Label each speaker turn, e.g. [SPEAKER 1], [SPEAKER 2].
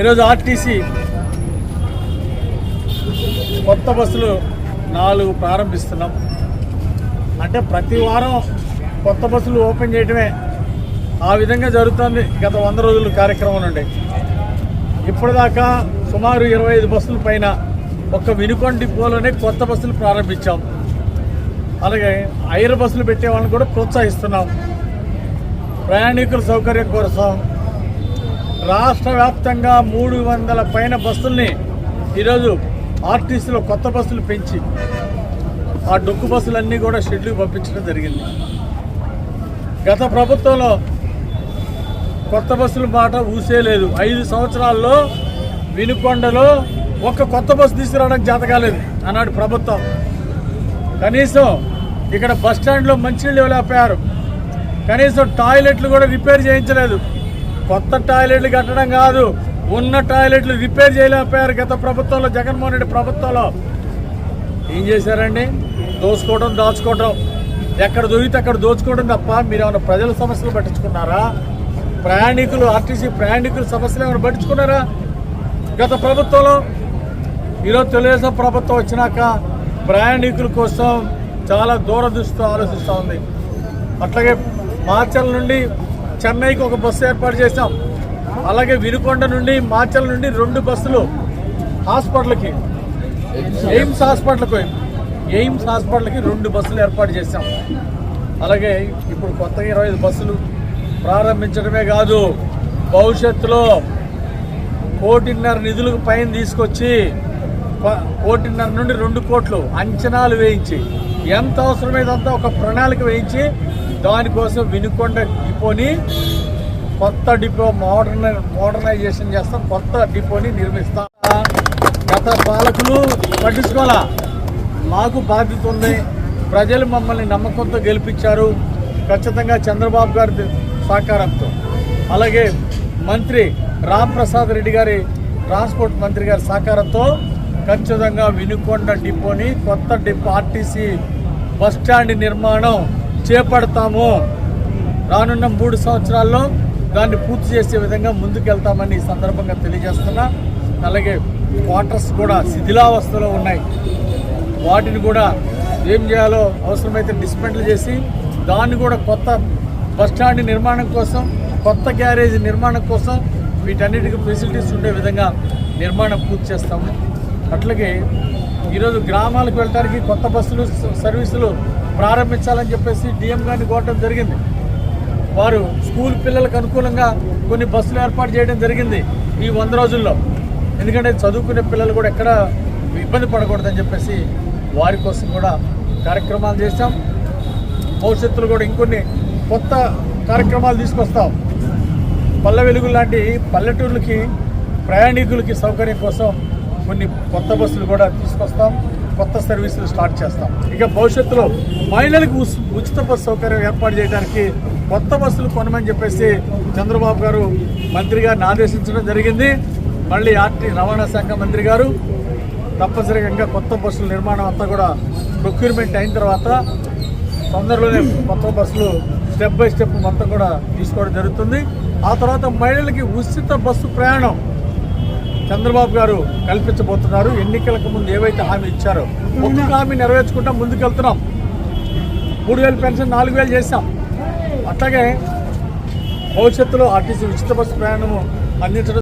[SPEAKER 1] ఈరోజు ఆర్టీసీ కొత్త బస్సులు నాలుగు ప్రారంభిస్తున్నాం. అంటే ప్రతి వారం కొత్త బస్సులు ఓపెన్ చేయడమే ఆ విధంగా జరుగుతుంది గత వంద రోజుల కార్యక్రమం నుండి. ఇప్పటిదాకా సుమారు ఇరవై ఐదు బస్సుల పైన ఒక్క వినుకొండ డిపోలోనే కొత్త బస్సులు ప్రారంభించాం. అలాగే ఐరు బస్సులు పెట్టే వాళ్ళని కూడా ప్రోత్సహిస్తున్నాం. ప్రయాణికుల సౌకర్యం కోసం రాష్ట్ర వ్యాప్తంగా మూడు వందల పైన బస్సుల్ని ఈరోజు ఆర్టీసీలో కొత్త బస్సులు పెంచి ఆ డొక్కు బస్సులన్నీ కూడా షెడ్యూల్ పంపించడం జరిగింది. గత ప్రభుత్వంలో కొత్త బస్సుల మాట ఊసేయలేదు ఐదు సంవత్సరాల్లో వినుకొండలో ఒక్క కొత్త బస్సు తీసుకురావడానికి జాత కాలేదు అన్నాడు ప్రభుత్వం. కనీసం ఇక్కడ బస్ స్టాండ్లో మంచినీళ్ళు ఇవ్వలేకపోయారు కనీసం టాయిలెట్లు కూడా రిపేర్ చేయించలేదు. కొత్త టాయిలెట్లు కట్టడం కాదు ఉన్న టాయిలెట్లు రిపేర్ చేయలేకపోయారు గత ప్రభుత్వంలో జగన్మోహన్ రెడ్డి ప్రభుత్వంలో. ఏం చేశారండి? దోచుకోవడం దాచుకోవడం. ఎక్కడ దొరికితే అక్కడ దోచుకోవడం తప్ప మీరు ఏమైనా ప్రజల సమస్యలు పట్టించుకున్నారా? ప్రయాణికులు ఆర్టీసీ ప్రయాణికుల సమస్యలు ఏమైనా పట్టించుకున్నారా? గత ప్రభుత్వంలో ఈరోజు తెలుగుదేశం ప్రభుత్వం వచ్చినాక ప్రయాణికుల కోసం చాలా దూరదృష్టితో ఆలోచిస్తూ ఉంది. అట్లాగే మార్చల నుండి చెన్నైకి ఒక బస్సు ఏర్పాటు చేశాం. అలాగే వినుకొండ నుండి మాచల్ నుండి రెండు బస్సులు హాస్పిటల్కి ఎయిమ్స్ హాస్పిటల్కి ఎయిమ్స్ హాస్పిటల్కి రెండు బస్సులు ఏర్పాటు చేశాం. అలాగే ఇప్పుడు కొత్తగా ఇరవై ఐదు బస్సులు ప్రారంభించడమే కాదు భవిష్యత్తులో కోటిన్నర నిధులకు పైన తీసుకొచ్చి కోటిన్నర నుండి రెండు కోట్లు అంచనాలు వేయించి ఎంత అవసరమైందంతా ఒక ప్రణాళిక వేయించి దానికోసం వినుకొండ డిపోని కొత్త డిపో మోడర్న మోడర్నైజేషన్ చేస్తాం కొత్త డిపోని నిర్మిస్తాం. గత పాలకులు పట్టించుకోవాలా? మాకు బాధ్యత ఉంది. ప్రజలు మమ్మల్ని నమ్మకంతో గెలిపించారు. ఖచ్చితంగా చంద్రబాబు గారి సహకారంతో. అలాగే మంత్రి రామ్ ప్రసాద్ రెడ్డి గారి ట్రాన్స్పోర్ట్ మంత్రి గారి సహకారంతో ఖచ్చితంగా వినుకొండ డిపోని కొత్త డిపో ఆర్టీసీ బస్ స్టాండ్ నిర్మాణం చేపడతాము. రానున్న మూడు సంవత్సరాల్లో దాన్ని పూర్తి చేసే విధంగా ముందుకెళ్తామని ఈ సందర్భంగా తెలియజేస్తున్నా. అలాగే క్వార్టర్స్ కూడా శిథిలావస్థలో ఉన్నాయి. వాటిని కూడా ఏం చేయాలో అవసరమైతే డిస్మెంటల్ చేసి దాన్ని కూడా కొత్త బస్ స్టాండ్ నిర్మాణం కోసం కొత్త గ్యారేజ్ నిర్మాణం కోసం వీటన్నిటికీ ఫెసిలిటీస్ ఉండే విధంగా నిర్మాణం పూర్తి చేస్తాము. అట్లాగే ఈరోజు గ్రామాలకు వెళ్ళడానికి కొత్త బస్సులు సర్వీసులు ప్రారంభించాలని చెప్పేసి డిఎం గారిని కోవడం జరిగింది. వారు స్కూల్ పిల్లలకు అనుకూలంగా కొన్ని బస్సులు ఏర్పాటు చేయడం జరిగింది ఈ వంద రోజుల్లో. ఎందుకంటే చదువుకునే పిల్లలు కూడా ఎక్కడ ఇబ్బంది పడకూడదని చెప్పేసి వారి కోసం కూడా కార్యక్రమాలు చేస్తాం భవిష్యత్తులో కూడా ఇంకొన్ని కొత్త కార్యక్రమాలు తీసుకొస్తాం. పల్లె వెలుగు లాంటి పల్లెటూర్లకి ప్రయాణికులకి సౌకర్యం కోసం కొన్ని కొత్త బస్సులు కూడా తీసుకొస్తాం కొత్త సర్వీసులు స్టార్ట్ చేస్తాం. ఇక భవిష్యత్తులో మహిళలకు ఉస్- ఉచిత బస్సు సౌకర్యం ఏర్పాటు చేయడానికి కొత్త బస్సులు కొనమని చెప్పేసి చంద్రబాబు గారు మంత్రి గారిని ఆదేశించడం జరిగింది. మళ్ళీ ఆర్టీ రవాణా శాఖ మంత్రి గారు తప్పనిసరిగా ఇంకా కొత్త బస్సుల నిర్మాణం అంతా కూడా ప్రొక్యూర్మెంట్ అయిన తర్వాత తొందరలోనే కొత్త బస్సులు స్టెప్ బై స్టెప్ మొత్తం కూడా తీసుకోవడం జరుగుతుంది. ఆ తర్వాత మహిళలకి ఉచిత బస్సు ప్రయాణం చంద్రబాబు గారు కల్పించబోతున్నారు. ఎన్నికలకు ముందు ఏవైతే హామీ ఇచ్చారో ఒక్క హామీ నెరవేర్చుకుంటా ముందుకెళ్తున్నాం. మూడు వేలు పెన్షన్ నాలుగు వేలు చేశాం. అట్లాగే భవిష్యత్తులో ఆర్టీసీ ఉచిత బస్సు ప్రయాణము అందించడం